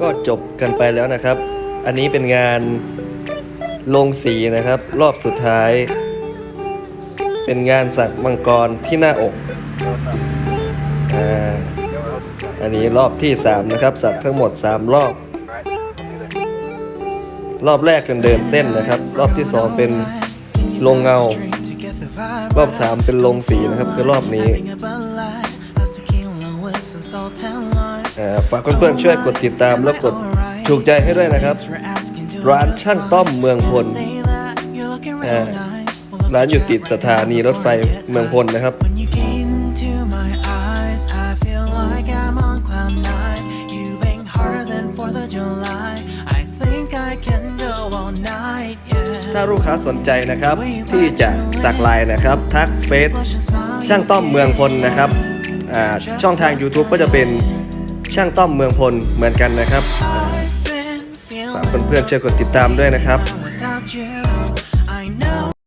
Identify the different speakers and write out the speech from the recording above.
Speaker 1: ก็จบกันไปแล้วนะครับ อันนี้เป็นงานลงสีนะครับ รอบสุดท้าย เป็นงานสักมังกรที่หน้าอกอ่าอันนี้รอบที่ 3 นะครับสักทั้งหมด 3 รอบ รอบแรกเป็นเดินเส้นนะครับ รอบที่ 2 เป็นลงเงา รอบ 3 เป็นลงสีนะครับคือรอบนี้ ฝากเพื่อนๆช่วยกดติดตามแล้วกดถูกใจให้ด้วยนะครับ ร้านช่างต้อมเมืองพลอ่าร้านอยู่ติดสถานีรถไฟเมืองพลนะครับ
Speaker 2: When you gaze into my eyes, I feel like I'm on cloud nine. You bang harder than Fourth of July. I think I can go all night, yeah.
Speaker 1: ถ้าลูกค้าสนใจนะครับ ที่จะสักลายนะครับ ทักเฟซช่างต้อมเมืองพลนะครับอ่า ช่องทาง YouTube ก็จะเป็นช่างต้อมเมืองพลเหมือนกันนะครับฝากเพื่อนๆช่วยกดติดตามด้วยนะครับ